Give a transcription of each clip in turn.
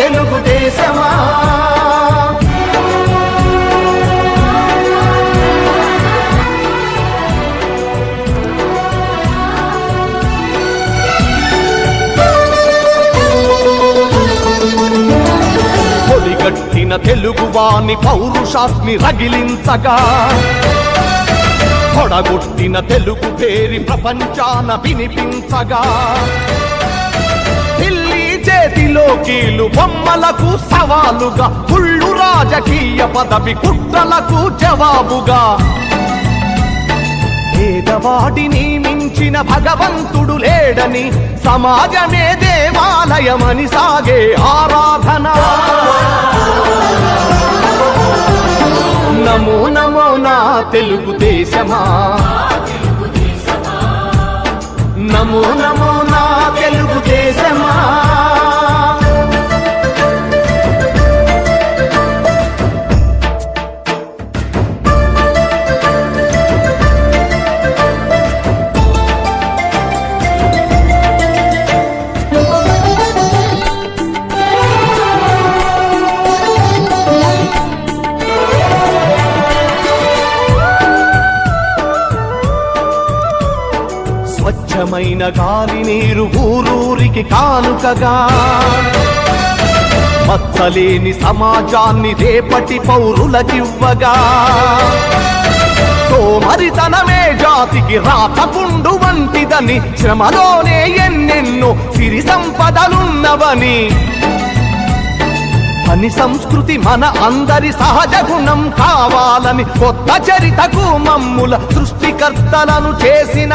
తెలుగుదేశమా? పొడిగట్టిన తెలుగువాని పౌరుషాస్మి రగిలించగా. పొడగొట్టిన తెలుగు పేరి ప్రపంచాన వినిపించగా. చేతిలో కీలు బొమ్మలకు సవాలుగా కుళ్ళు రాజకీయ పదవి కుట్రలకు జవాబుగా. పేదవాడిని మించిన భగవంతుడు లేడని సమాజమే దేవాలయమని సాగే ఆరాధన. నమో నమో నా తెలుగుదేశమా. నమో నమో స్వచ్ఛమైన గాలి నీరు ఊరూరికి కానుకగా. మచ్చలేని సమాజాన్ని రేపటి పౌరులకివ్వగా. సోమరితనమే జాతికి రాతపుండు వంటిదని శ్రమలోనే ఎన్నెన్నో సిరి సంపదలున్నవని. పని సంస్కృతి మన అందరి సహజ గుణం కావాలని కొత్త చరితకు మమ్ముల సృష్టికర్తలను చేసిన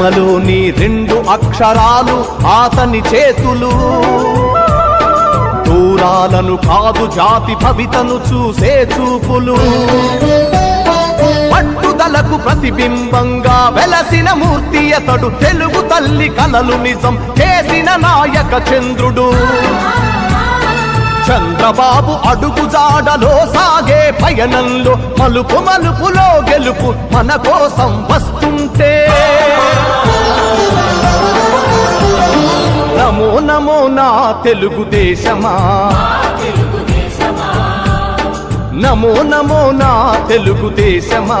శ్రమలోని రెండు అక్షరాలు ఆతని చేతులు. దూరాలను కాదు జాతి భవితను చూసే చూపులు. పట్టుదలకు ప్రతిబింబంగా వెలసిన మూర్తి అతడు తెలుగు తల్లి కలలు నిజం చేసిన నాయక చంద్రుడు. చంద్రబాబు అడుగు జాడలో సాగే పయనంలో మలుపు మలుపులో గెలుపు మన కోసం వస్తుంటే. నమో నమో నా తెలుగుదేశమా నమో నమో నా తెలుగుదేశమా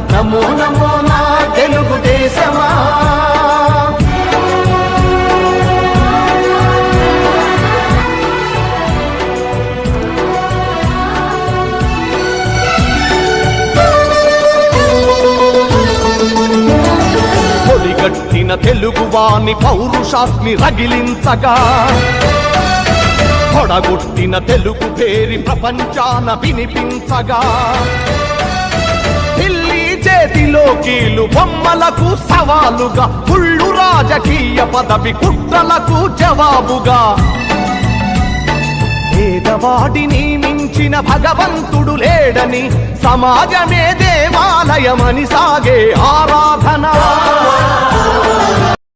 నమో నమో నా తెలుగుదేశమా పొడిగట్టిన తెలుగువాని పౌరుషాస్మి రగిలించగా పొడగొట్టిన తెలుగు పేరి ప్రపంచాన వినిపించగా బొమ్మలకు సవాలుగా పుళ్ళు రాజకీయ పదవి కుట్రలకు జవాబుగా. పేదవాడిని మించిన భగవంతుడు లేడని సమాజమే దేవాలయమని సాగే ఆరాధన.